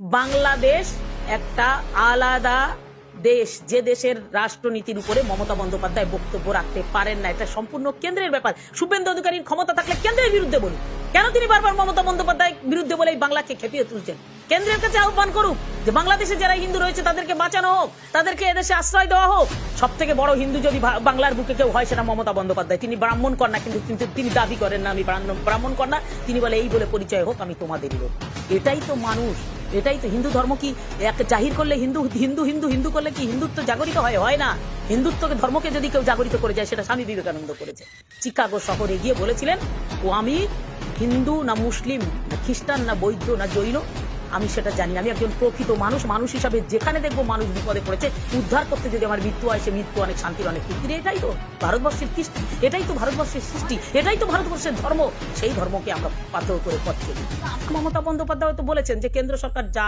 বাংলাদেশ একটা আলাদা দেশ, যে দেশের রাষ্ট্রনীতির উপরে মমতা বন্দ্যোপাধ্যায় বক্তব্য রাখতে পারেন না। এটা সম্পূর্ণ কেন্দ্রের ব্যাপার। শুভেন্দু অধিকারীর ক্ষমতা থাকলে কেন্দ্রের বিরুদ্ধে বলুন। কেন তিনি বারবার মমতা বন্দ্যোপাধ্যায় বিরুদ্ধে বলে এই বাংলাকে খেপিয়ে তুলছেন? কেন্দ্রের কাছে আহ্বান করুক যে বাংলাদেশে যারা হিন্দু রয়েছে তাদেরকে বাঁচানো হোক, তাদেরকে এদেশে আশ্রয় দেওয়া হোক। সব থেকে বড় হিন্দু যদি বাংলার বুকে কেউ হয় সেটা মমতা বন্দ্যোপাধ্যায়। তিনি ব্রাহ্মণ কন্যা, কিন্তু কিন্তু তিনি দাবি করেন না, আমি ব্রাহ্মণ- কন্যা। তিনি বলে, এই বলে পরিচয় হোক, আমি তোমাদেরই লোক। এটাই তো মানুষ। এটাই তো হিন্দু ধর্ম কি? এক জাহির করলে হিন্দু হিন্দু হিন্দু হিন্দু করলে কি হিন্দুত্ব জাগরিত হয়? হয় না। হিন্দুত্বকে, ধর্মকে যদি কেউ জাগরিত করে যায়, সেটা স্বামী বিবেকানন্দ করেছে। চিকাগো শহরে গিয়ে বলেছিলেন, ও আমি হিন্দু না মুসলিম, না খ্রিস্টান, না বৈদ্য, না জৈন আমি সেটা জানি আমি একজন প্রকৃত মানুষ মানুষ হিসাবে যেখানে দেখব মানুষ বিপদে পড়েছে, উদ্ধার করতে যদি আমার মৃত্যু হয়, সে মৃত্যু অনেক শান্তির, অনেক তৃপ্তির এটাই তো ভারতবর্ষের কৃষ্টি, এটাই তো ভারতবর্ষের সৃষ্টি, এটাই তো ভারতবর্ষের ধর্ম। সেই ধর্মকে আমরা পাথর করে পথ চলি। মমতা বন্দ্যোপাধ্যায় তো বলেছেন যে, কেন্দ্র সরকার যা